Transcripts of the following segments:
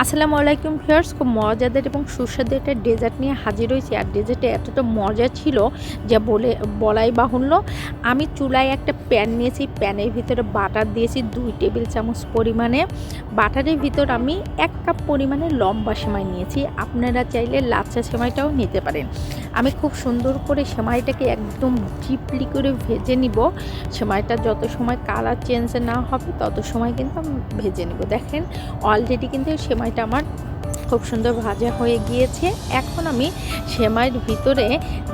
আসসালামু আলাইকুম ফিয়ার্স খুব মজাদার এবং সুস্বাদু একটা ডেজার্ট নিয়ে হাজির হয়েছি। আর ডেজার্টে এতটা মজা ছিল যা বলে, বলাই বাহুল্য। আমি চুলায় একটা প্যান নিয়েছি, প্যানের ভিতরে বাটার দিয়েছি দুই টেবিল চামচ পরিমাণে। বাটারের ভিতর আমি এক কাপ পরিমাণে লম্বা সেমাই নিয়েছি। আপনারা চাইলে লাচ্চা সেমাইটাও নিতে পারেন। আমি খুব সুন্দর করে সেমাইটাকে একদম ডিপলি করে ভেজে নিব। সেমাইটা যত সময় কালার চেঞ্জ না হবে, তত সময় কিন্তু আমি ভেজে নিব। দেখেন অলরেডি কিন্তু সেমাইটা আমার খুব সুন্দর ভাজা হয়ে গিয়েছে। এখন আমি সেমাইয়ের ভিতরে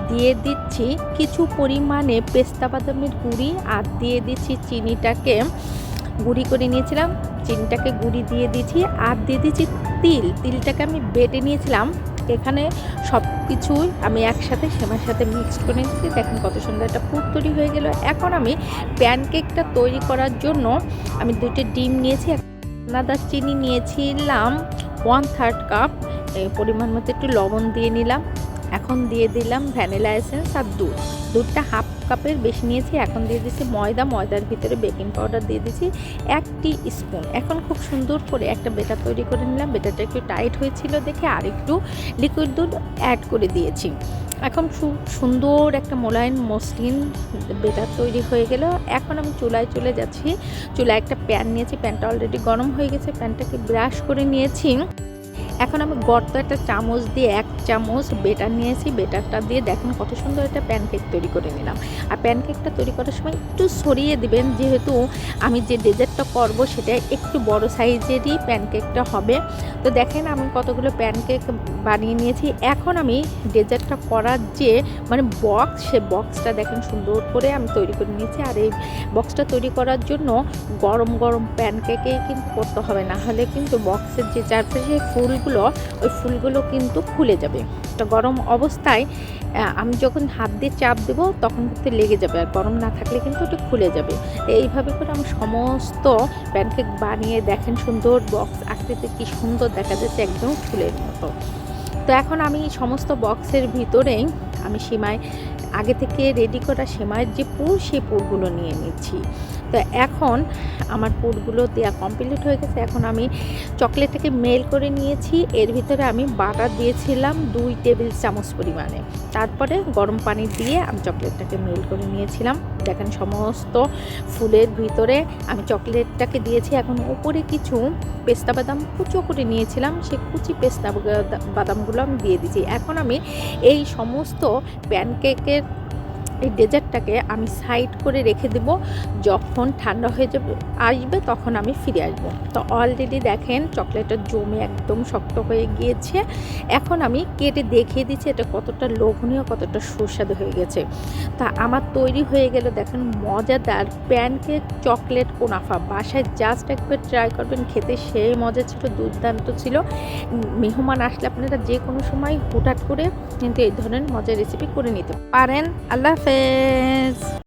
দিয়ে দিচ্ছি কিছু পরিমাণে পেস্তা বাদামের গুঁড়ি আর দিয়ে দিচ্ছি চিনিটাকে। গুঁড়ি করে নিয়েছিলাম, চিনিটাকে গুঁড়ি দিয়ে দিচ্ছি আর দিয়ে দিচ্ছি তিল। তিলটাকে আমি বেটে নিয়েছিলাম। এখানে সব কিছুই আমি একসাথে সেমাইয়ের সাথে মিক্স করে নিয়েছি। দেখেন কত সুন্দর একটা পুর তৈরি হয়ে গেল। এখন আমি প্যানকেকটা তৈরি করার জন্য আমি দুটো ডিম নিয়েছি দানাদার চিনি নিয়েছিলাম ওয়ান থার্ড কাপ পরিমাণ মতো একটু লবণ দিয়ে নিলাম। এখন দিয়ে দিলাম ভ্যানিলা এসেন্স আর দুধ। দুধটা হাফ কাপের বেশি নিয়েছি, এখন দিয়ে দিচ্ছি ময়দা, ময়দার ভিতরে বেকিং পাউডার দিয়ে দিচ্ছি একটি স্পুন এখন খুব সুন্দর করে একটা বেটার তৈরি করে নিলাম বেটারটা একটু টাইট হয়েছিল দেখে আর একটু লিকুইড দুধ অ্যাড করে দিয়েছি। এখন খুব সুন্দর একটা মোলায়েম মসলিন বেটার তৈরি হয়ে গেল। এখন আমি চুলায় চলে যাচ্ছি, চুলায় একটা প্যান নিয়েছি, প্যানটা অলরেডি গরম হয়ে গেছে, প্যানটাকে ব্রাশ করে নিয়েছি। এখন আমি গর্ত একটা চামচ দিয়ে এক চামচ, বেটার নিয়েছি, বেটারটা দিয়ে দেখেন কত সুন্দর একটা প্যানকেক তৈরি করে নিলাম। আর প্যানকেকটা তৈরি করার সময় একটু সরিয়ে দিবেন, যেহেতু আমি যে ডেজার্টটা করব সেটা একটু বড় সাইজেরই প্যানকেকটা হবে। তো দেখেন আমি কতগুলো প্যানকেক বানিয়ে নিয়েছি। এখন আমি ডেজার্টটা করার যে মানে বক্স সে বক্সটা দেখেন সুন্দর করে আমি তৈরি করে নিয়েছি। আর এই বক্সটা তৈরি করার জন্য গরম গরম প্যানকেকেই কিন্তু করতে হবে। না হলে কিন্তু বক্সের যে চারপাশে ফুলগুলো, ওই ফুলগুলো কিন্তু খুলে যাবে। তো গরম অবস্থায় আমি যখন হাত দিয়ে চাপ দেবো তখন কিন্তু লেগে যাবে আর গরম না থাকলে কিন্তু ওটা খুলে যাবে। এইভাবে করে আমি সমস্ত প্যানকেক বানিয়ে দেখেন সুন্দর বক্স আকৃতি কি সুন্দর দেখা যাচ্ছে একদম ফুলের মতো। তো এখন আমি সমস্ত বক্সের ভিতরেই আমি সীমায় আগে থেকে রেডি করা সেমাইয়ের যে পুর, সেই পুরগুলো নিয়ে নিচ্ছি। তো এখন আমার পুরগুলো দেওয়া কমপ্লিট হয়ে গেছে। এখন আমি চকলেটটাকে মেল করে নিয়েছি। এর ভিতরে আমি বাটার দিয়েছিলাম দুই টেবিল চামচ পরিমাণে। তারপরে গরম পানি দিয়ে আমি চকলেটটাকে মেল করে নিয়েছিলাম। দেখেন সমস্ত ফুলের ভিতরে আমি চকলেটটাকে দিয়েছি। এখন উপরে কিছু পেস্তা বাদাম কুচো করে নিয়েছিলাম। সে কুচি পেস্তা বাদামগুলো আমি দিয়ে দিয়েছি। এখন আমি এই সমস্ত প্যানকেকের এই ডেজার্টটাকে আমি সাইড করে রেখে দেব। যখন ঠান্ডা হয়ে যাবে, আসবে, তখন আমি ফিরে আসব। তো অলরেডি দেখেন, চকলেটটা জমে একদম শক্ত হয়ে গিয়েছে। এখন আমি কেটে দেখিয়ে দিচ্ছি, এটা কতটা লোভনীয়, কতটা সুস্বাদু হয়ে গেছে। তা আমার তৈরি হয়ে গেল, দেখেন, মজাদার প্যানকেক চকলেট কোনাফা। বাসায় জাস্ট একবার ট্রাই করবেন, খেতে সেই মজা ছিল, দুর্দান্ত ছিল। মেহমান আসলে আপনারা যে কোনো সময় হুটহাট করে কিন্তু এই ধরনের মজার রেসিপি করে নিতে পারেন। আল্লাহ হাফেজ